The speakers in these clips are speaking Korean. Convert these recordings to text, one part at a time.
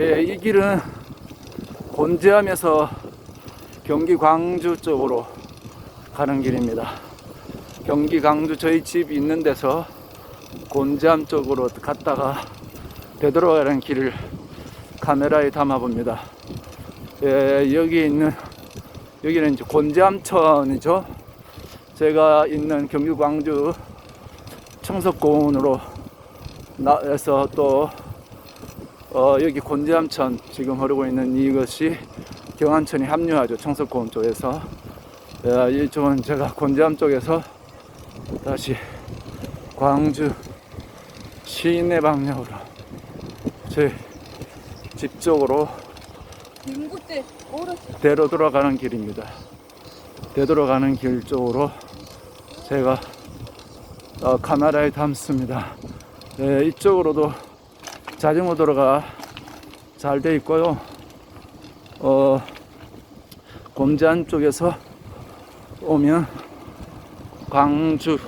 예, 이 길은 곤지암에서 경기 광주 쪽으로 가는 길입니다. 경기 광주 저희 집 있는 데서 곤지암 쪽으로 갔다가 되돌아가는 길을 카메라에 담아 봅니다. 예, 여기 있는 여기는 이제 곤지암천이죠. 제가 있는 경기 광주 청석공원으로 나에서 또 어, 여기 곤지암천 지금 흐르고 있는 이것이 경안천이 합류하죠 청석공원 쪽에서 야, 이쪽은 제가 곤지암 쪽에서 다시 광주 시내 방향으로 제 집 쪽으로 되로 돌아가는 길입니다. 되돌아 가는 길 쪽으로 제가 어, 카메라에 담습니다. 네, 이쪽으로도 자전거 도로가 잘 돼 있고요. 어, 곰지안 쪽에서 오면 광주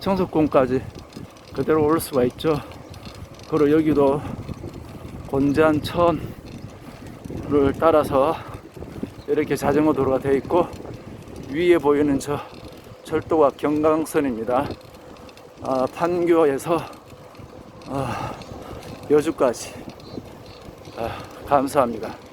청석공까지 그대로 올 수가 있죠. 그리고 여기도 곤지안천을 따라서 이렇게 자전거 도로가 되어 있고 위에 보이는 저 철도가 경강선입니다. 아, 판교에서 아, 여주까지 아, 감사합니다.